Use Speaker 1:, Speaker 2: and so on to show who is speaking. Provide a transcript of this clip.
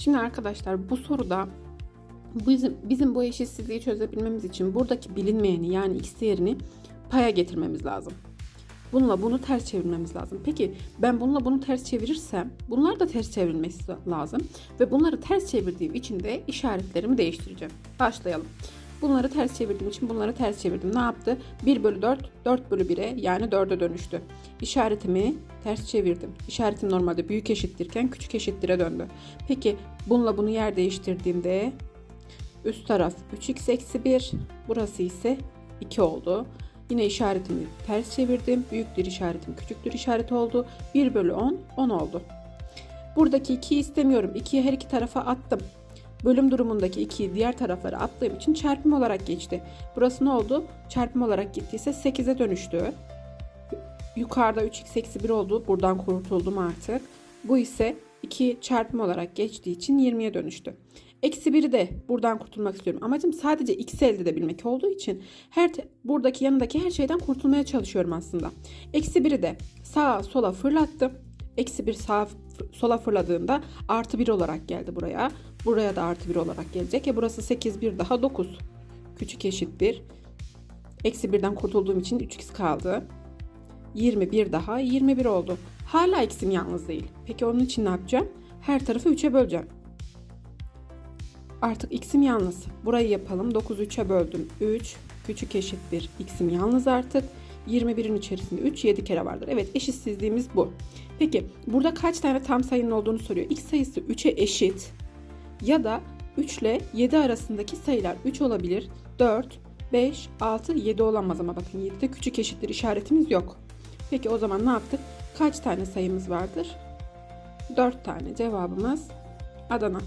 Speaker 1: Şimdi arkadaşlar bu soruda bizim, bizim bu eşitsizliği çözebilmemiz için buradaki bilinmeyeni yani x değerini paya getirmemiz lazım. Bununla bunu ters çevirmemiz lazım. Peki ben bununla bunu ters çevirirsem bunlar da ters çevrilmesi lazım. Ve bunları ters çevirdiğim için de işaretlerimi değiştireceğim. Başlayalım. Bunları ters çevirdiğim için bunları ters çevirdim. Ne yaptı? 1 bölü 4, 4 bölü 1'e yani 4'e dönüştü. İşaretimi ters çevirdim. İşaretim normalde büyük eşittirken küçük eşittire döndü. Peki bununla bunu yer değiştirdiğimde üst taraf 3x eksi 1, burası ise 2 oldu. Yine işaretimi ters çevirdim. Büyüktür işaretim küçüktür işareti oldu. 1 bölü 10, 10 oldu. Buradaki 2'yi istemiyorum. 2'yi her iki tarafa attım. Bölüm durumundaki 2'yi diğer taraflara attığım için çarpım olarak geçti. Burası ne oldu? Çarpım olarak gittiyse 8'e dönüştü. Yukarıda 3x eksi 1 oldu. Buradan kurtuldum artık. Bu ise 2 çarpım olarak geçtiği için 20'ye dönüştü. Eksi 1'i de buradan kurtulmak istiyorum. Amacım sadece x'i elde edebilmek olduğu için her buradaki yanındaki her şeyden kurtulmaya çalışıyorum aslında. Eksi 1'i de sağa sola fırlattım. Eksi 1 sağa sola fırladığımda artı 1 olarak geldi buraya. Buraya da artı 1 olarak gelecek. Ya burası 8 1 daha 9. Küçük eşittir. Eksi 1'den kurtulduğum için 3x kaldı. 21 daha 21 oldu. Hala x'im yalnız değil. Peki onun için ne yapacağım? Her tarafı 3'e böleceğim. Artık x'im yalnız. Burayı yapalım. 9'u 3'e böldüm. 3 küçük eşittir. x'im yalnız artık. 21'in içerisinde 3 7 kere vardır. Evet eşitsizliğimiz bu. Peki burada kaç tane tam sayının olduğunu soruyor. X sayısı 3'e eşit ya da 3 ile 7 arasındaki sayılar 3 olabilir. 4, 5, 6, 7 olamaz ama bakın 7'de küçük eşittir işaretimiz yok. Peki o zaman ne yaptık? Kaç tane sayımız vardır? 4 tane cevabımız Adana.